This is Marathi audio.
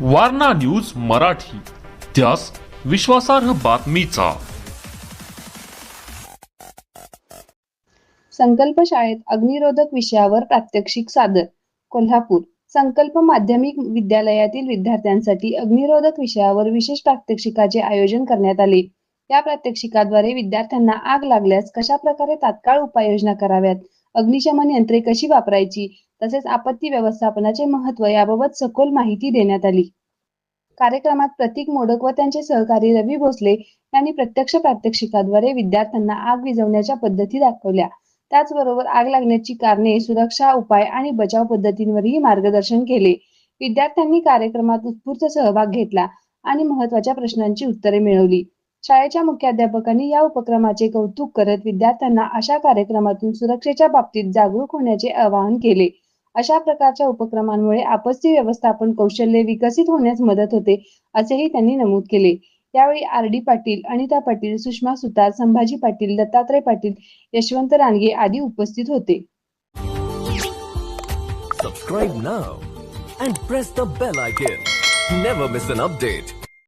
वारणा न्यूज मराठी. त्यास विश्वासार्ह बातमीचा. संकल्प शाळेत अग्निरोधक विषयावर प्रात्यक्षिक सादर. कोल्हापूर. संकल्प माध्यमिक विद्यालयातील विद्यार्थ्यांसाठी अग्निरोधक विषयावर विशेष प्रात्यक्षिकाचे आयोजन करण्यात आले. या प्रात्यक्षिकाद्वारे विद्यार्थ्यांना आग लागल्यास कशा प्रकारे तात्काळ उपाययोजना कराव्यात? अग्निशमन यंत्रे कशी वापरायची? तसेच आपत्ती व्यवस्थापनाचे महत्त्व याबाबत सखोल माहिती देण्यात आली. कार्यक्रमात प्रतीक मोडक व त्यांचे सहकारी रवी भोसले यांनी प्रत्यक्ष प्रात्यक्षिकाद्वारे विद्यार्थ्यांना आग विझवण्याच्या पद्धती दाखवल्या. त्याचबरोबर आग लागण्याची कारणे सुरक्षा उपाय आणि बचाव पद्धतींवरही मार्गदर्शन केले. विद्यार्थ्यांनी कार्यक्रमात उत्स्फूर्त सहभाग घेतला आणि महत्त्वाच्या प्रश्नांची उत्तरे मिळवली. शाळेच्या मुख्याध्यापकांनी या उपक्रमाचे कौतुक करत विद्यार्थ्यांना अशा कार्यक्रमातून सुरक्षेच्या बाबतीत जागरूक होण्याचे आवाहन केले. अशा प्रकारच्या उपक्रमांमुळे आपत्ती व्यवस्थापन कौशल्य विकसित होण्यास मदत होते असेही त्यांनी नमूद केले. यावेळी आर डी पाटील अनिता पाटील सुषमा सुतार संभाजी पाटील दत्तात्रय पाटील यशवंत रानगे आदी उपस्थित होते. Subscribe now and press the bell icon never miss an update